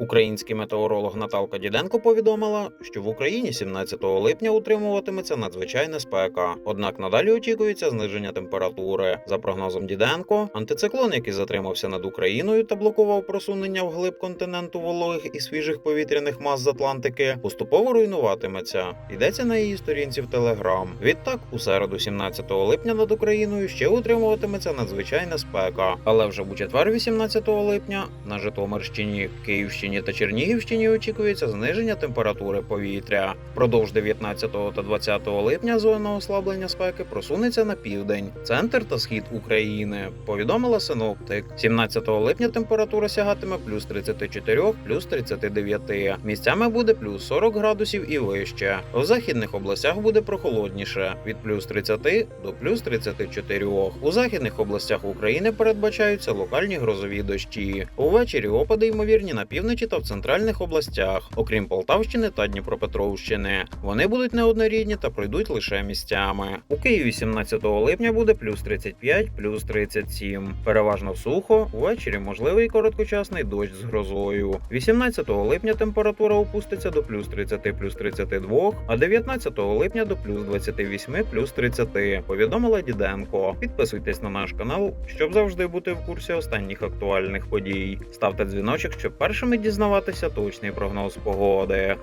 Український метеоролог Наталка Діденко повідомила, що в Україні 17 липня утримуватиметься надзвичайна спека. Однак надалі очікується зниження температури. За прогнозом Діденко, антициклон, який затримався над Україною та блокував просунення вглиб континенту вологих і свіжих повітряних мас з Атлантики, поступово руйнуватиметься. Йдеться на її сторінці в Телеграм. Відтак, у середу, 17 липня, над Україною ще утримуватиметься надзвичайна спека. Але вже у четвер, 18 липня, на Житомирщині, Київщині та Чернігівщині очікується зниження температури повітря. Впродовж 19 та 20 липня зона ослаблення спеки просунеться на південь, центр та схід України. Повідомила синоптик. 17 липня температура сягатиме плюс 34, плюс 39. Місцями буде плюс 40 градусів і вище. В західних областях буде прохолодніше від плюс 30 до плюс 34. У західних областях України передбачаються локальні грозові дощі. Увечері опади ймовірні на півночі та в центральних областях, окрім Полтавщини та Дніпропетровщини. Вони будуть неоднорідні та пройдуть лише місцями. У Києві 17 липня буде плюс 35, плюс 37. Переважно сухо, ввечері можливий короткочасний дощ з грозою. 18 липня температура опуститься до плюс 30, плюс 32, а 19 липня до плюс 28, плюс 30, повідомила Діденко. Підписуйтесь на наш канал, щоб завжди бути в курсі останніх актуальних подій. Ставте дзвіночок, щоб першими дізнаватися точний прогноз погоди.